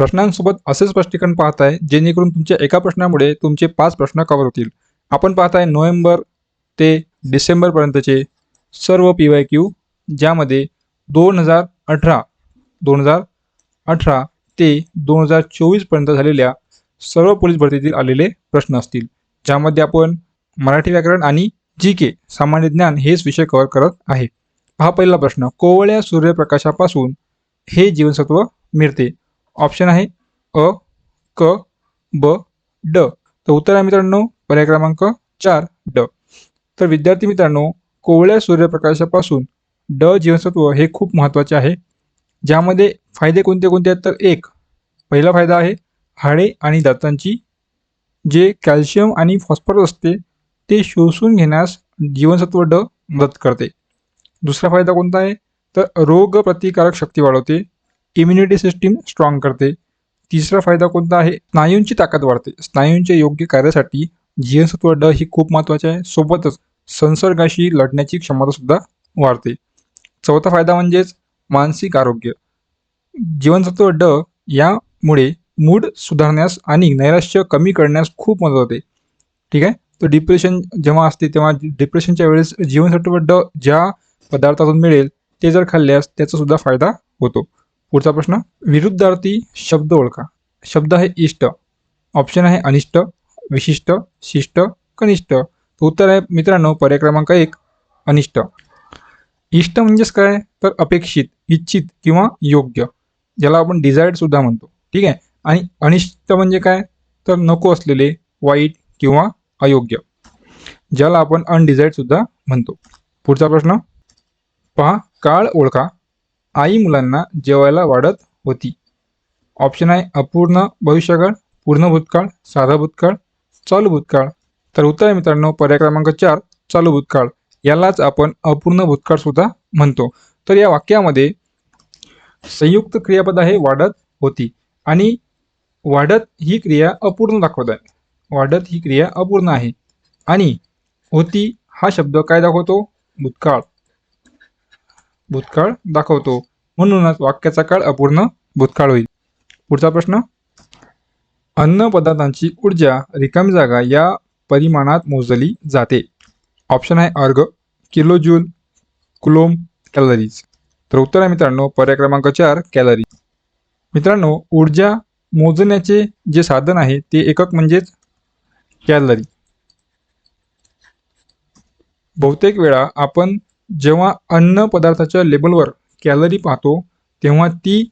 प्रश्नांसोबत असे स्पष्टीकरण पाहताय जेणेकरून तुमच्या एका प्रश्नामुळे तुमचे पाच प्रश्न कव्हर होतील. आपण पाहताय नोव्हेंबर ते डिसेंबरपर्यंतचे सर्व पी वाय क्यू ज्यामध्ये दोन हजार अठरा दोन हजार अठरा ते दोन हजार चोवीसपर्यंत झालेल्या सर्व पोलीस भरतीतील आलेले प्रश्न असतील ज्यामध्ये आपण मराठी व्याकरण आणि जी के सामान्य ज्ञान हेच विषय कव्हर करत आहे. हा पहिला प्रश्न कोवळ्या सूर्यप्रकाशापासून हे जीवनसत्व मिळते. ऑप्शन आहे अ क ब ड. तर उत्तर आहे मित्रांनो पर्याय क्रमांक चार ड. तर विद्यार्थी मित्रांनो कोवळ्या सूर्यप्रकाशापासून ड जीवनसत्व हे खूप महत्त्वाचे आहे. ज्यामध्ये फायदे कोणते कोणते आहेत? तर एक पहिला फायदा आहे हाडे आणि दातांची. जे कॅल्शियम आणि फॉस्फरस असते ते शोषून घेण्यास जीवनसत्व ड मदत करते. दुसरा फायदा कोणता आहे? तर रोग प्रतिकारक शक्ती वाढवते. इम्युनिटी सिस्टीम स्ट्रॉंग करते. तिसरा फायदा कोणता आहे? स्नायूंची ताकद वाढते. स्नायूंच्या योग्य कार्यासाठी जीवनसत्व ड ही खूप महत्त्वाचे आहे. सोबतच संसर्गाशी लढण्याची क्षमता सुद्धा वाढते. चौथा फायदा म्हणजेच मानसिक आरोग्य. जीवनसत्व ड यामुळे मूड सुधारण्यास आणि नैराश्य कमी करण्यास खूप मदत होते. ठीक आहे? तर डिप्रेशन जेव्हा असते तेव्हा डिप्रेशनच्या वेळेस जीवनसत्व ड ज्या पदार्थातून मिळेल ते जर खाल्ल्यास त्याचा सुद्धा फायदा होतो. पुढचा प्रश्न विरुद्धार्थी शब्द ओळखा. शब्द आहे इष्ट. ऑप्शन आहे अनिष्ट विशिष्ट शिष्ट कनिष्ठ. उत्तर आहे मित्रांनो पर्याय क्रमांक एक अनिष्ट. इष्ट म्हणजेच काय? तर अपेक्षित इच्छित किंवा योग्य ज्याला आपण डिझायर्ड सुद्धा म्हणतो. ठीक आहे? आणि अनिष्ट म्हणजे काय? तर नको असलेले वाईट किंवा अयोग्य ज्याला आपण अनडिझायर्ड सुद्धा म्हणतो. पुढचा प्रश्न पहा काळ ओळखा. आई मुलांना जेवायला वाढत होती. ऑप्शन आहे अपूर्ण भविष्यकाळ पूर्ण भूतकाळ साधा भूतकाळ चालू भूतकाळ. तर उत्तर आहे मित्रांनो पर्याय क्रमांक चार चालू भूतकाळ. यालाच आपण अपूर्ण भूतकाळ सुद्धा म्हणतो. तर या वाक्यामध्ये संयुक्त क्रियापद आहे वाढत होती. आणि वाढत ही क्रिया अपूर्ण दाखवत आहे. वाढत ही क्रिया अपूर्ण आहे. आणि होती हा शब्द काय दाखवतो? भूतकाळ. भूतकाळ दाखवतो. म्हणूनच वाक्याचा काळ अपूर्ण भूतकाळ होईल. पुढचा प्रश्न. अन्न पदार्थांची ऊर्जा रिकामी जागा या परिमाणात मोजली जाते. ऑप्शन आहे अर्ग किलो जूल कुलोम कॅलरीज. तर उत्तर आहे मित्रांनो पर्याय क्रमांक चार कॅलरी. मित्रांनो ऊर्जा मोजण्याचे जे साधन आहे ते एकक म्हणजेच कॅलरी. बहुतेक वेळा आपण जेव्हा अन्न पदार्थाच्या लेबलवर कॅलरी पाहतो तेव्हा ती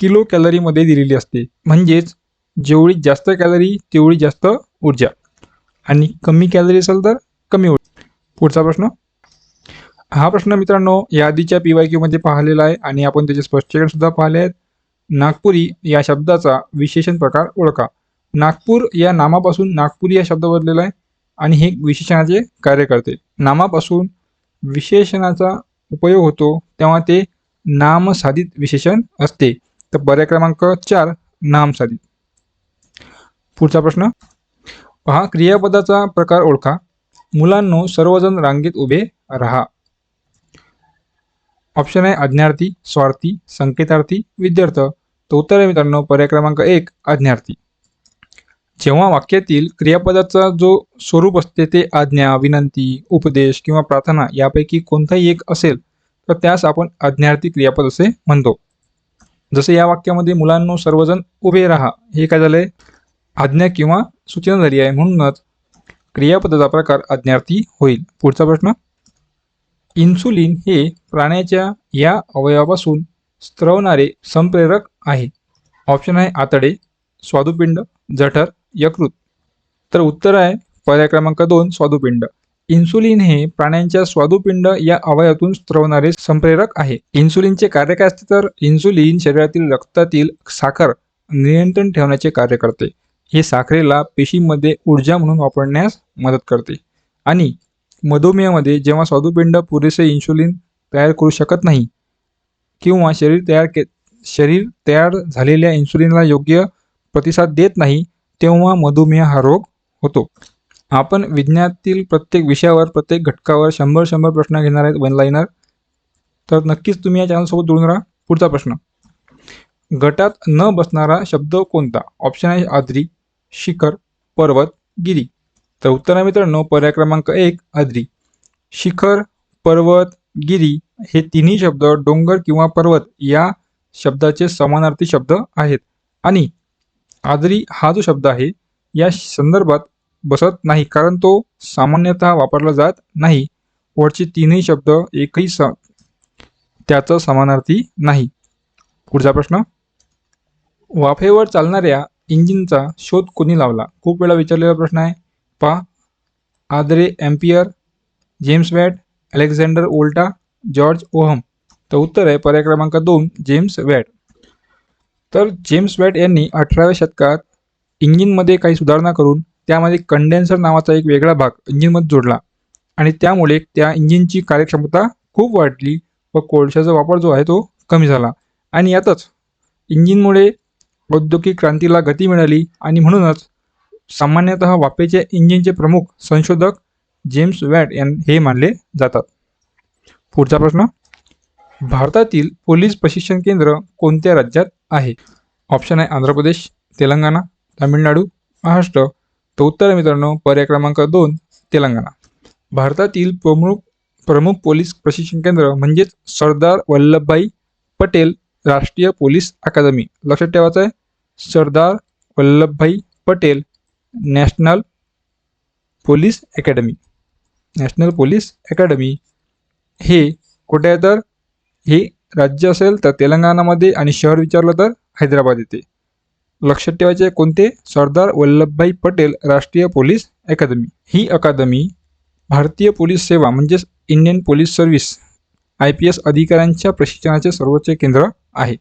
किलो कॅलरीमध्ये दिलेली असते. म्हणजेच जेवढी जास्त कॅलरी तेवढी जास्त ऊर्जा. आणि कमी कॅलरी असेल तर कमी ऊर्जा. पुढचा प्रश्न. हा प्रश्न मित्रांनो या आधीच्या पी वाय क्यूमध्ये पाहिलेला आहे आणि आपण त्याचे स्पष्टीकरण सुद्धा पाहिले आहेत. नागपुरी या शब्दाचा विशेषण प्रकार ओळखा. नागपूर या नामापासून नागपुरी या शब्द बदलेला आहे आणि हे विशेषणाचे कार्य करते. नामापासून विशेषणाचा उपयोग होतो तेव्हा ते नामसाधित विशेषण असते. तर पर्याय क्रमांक चार नामसाधित. पुढचा प्रश्न. पहा क्रियापदाचा प्रकार ओळखा. मुलांनो सर्वजण रांगेत उभे राहा. ऑप्शन आहे अज्ञार्थी स्वार्थी संकेतार्थी विद्यार्थ. तर उत्तर आहे मित्रांनो पर्याय क्रमांक एक अज्ञार्थी जेव्हा वाक्यातील क्रियापदाचा जो स्वरूप असते ते आज्ञा विनंती उपदेश किंवा प्रार्थना यापैकी कोणताही एक असेल तर त्यास आपण आज्ञार्थी क्रियापद असे म्हणतो. जसे या वाक्यामध्ये मुलांनो सर्वजण उभे राहा. हे काय झालंय? आज्ञा किंवा सूचना झाली आहे. म्हणूनच क्रियापदाचा प्रकार आज्ञार्थी होईल. पुढचा प्रश्न. इन्सुलिन हे प्राण्याच्या या अवयवापासून स्त्रवणारे संप्रेरक आहे. ऑप्शन आहे आतडे स्वादुपिंड जठर यकृत. तर उत्तर आहे पर्याय क्रमांक दोन स्वादुपिंड. इन्सुलिन हे प्राण्यांच्या स्वादुपिंड या अवयातून स्त्रवणारे संप्रेरक आहे. इन्सुलिनचे कार्य काय असते? तर इन्सुलिन शरीरातील रक्तातील साखर नियंत्रण ठेवण्याचे कार्य करते. हे साखरेला पेशीमध्ये ऊर्जा म्हणून वापरण्यास मदत करते. आणि मधुमेहामध्ये जेव्हा स्वादुपिंड पुरेसे इन्सुलिन तयार करू शकत नाही किंवा शरीर तयार के शरीर तयार झालेल्या इन्सुलिनला योग्य प्रतिसाद देत नाही तेव्हा मधुमेह हा रोग होतो. आपण विज्ञानातील प्रत्येक विषयावर प्रत्येक घटकावर शंभर शंभर प्रश्न घेणार आहेत बनला येणार तर नक्कीच तुम्ही या चॅनलसोबत जोडून राहा. पुढचा प्रश्न. गटात न बसणारा शब्द कोणता? ऑप्शन आहे आद्री शिखर पर्वत गिरी. तर उत्तर आहे मित्रांनो पर्याय क्रमांक एक आद्री. शिखर पर्वत गिरी हे तिन्ही शब्द डोंगर किंवा पर्वत या शब्दाचे समानार्थी शब्द आहेत. आणि आजरी हा जो शब्द आहे या संदर्भात बसत नाही कारण तो सामान्यतः वापरला जात नाही. वरचे तीनही शब्द एकही स त्याचा समानार्थी नाही. पुढचा प्रश्न. वाफेवर चालणाऱ्या इंजिनचा शोध कोणी लावला? खूप वेळा विचारलेला प्रश्न आहे. पा Andre Ampere James Watt Alexander Volta George Ohm. तर उत्तर आहे पर्याय क्रमांक दोन जेम्स वॅट. तर जेम्स वॅट यांनी अठराव्या शतकात इंजिनमध्ये काही सुधारणा करून त्यामध्ये कंडेन्सर नावाचा एक वेगळा भाग इंजिनमध्ये जोडला. आणि त्यामुळे त्या इंजिनची कार्यक्षमता खूप वाढली व कोळशाचा वापर जो आहे तो कमी झाला. आणि यातच इंजिनमुळे औद्योगिक क्रांतीला गती मिळाली आणि म्हणूनच सामान्यतः वाफेच्या इंजिनचे प्रमुख संशोधक जेम्स वॅट यां हे मानले जातात. पुढचा प्रश्न. भारतातील पोलीस प्रशिक्षण केंद्र कोणत्या राज्यात आहे? ऑप्शन आहे आंध्र प्रदेश तेलंगणा तामिळनाडू महाराष्ट्र. तर उत्तर मित्रांनो पर्याय क्रमांक दोन तेलंगणा. भारतातील प्रमुख प्रमुख पोलीस प्रशिक्षण केंद्र म्हणजेच सरदार वल्लभभाई पटेल राष्ट्रीय पोलीस अकादमी. लक्षात ठेवायचं आहे Sardar Vallabhbhai Patel national police academy national police academy हे कुठे आहे तर हे राज्य असेल तर तेलंगणामध्ये आणि शहर विचारलं तर हैदराबाद येते. लक्षात ठेवायचे कोणते? सरदार वल्लभभाई पटेल राष्ट्रीय पोलीस अकादमी. ही अकादमी भारतीय पोलीस सेवा म्हणजेच Indian police service I P S अधिकाऱ्यांच्या प्रशिक्षणाचे सर्वोच्च केंद्र आहे.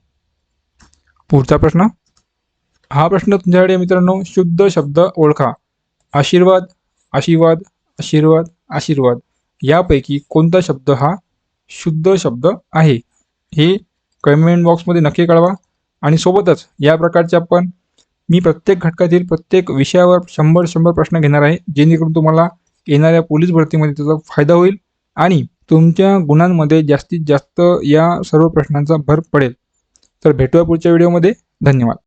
पुढचा प्रश्न. हा प्रश्न तुमच्याकडे मित्रांनो. शुद्ध शब्द ओळखा. आशीर्वाद आशीर्वाद आशीर्वाद आशीर्वाद. यापैकी कोणता शब्द हा शुद्ध शब्द आहे. हे कमेंट बॉक्समध्ये नक्की कळवा. आणि सोबतच या प्रकारचे आपण मी प्रत्येक घटकातील प्रत्येक विषयावर शंभर शंभर प्रश्न घेणार आहे जेणेकरून तुम्हाला येणाऱ्या पोलीस भरतीमध्ये त्याचा फायदा होईल आणि तुमच्या गुणांमध्ये जास्तीत जास्त या सर्व प्रश्नांचा भर पडेल. तर भेटूया पुढच्या व्हिडिओमध्ये धन्यवाद.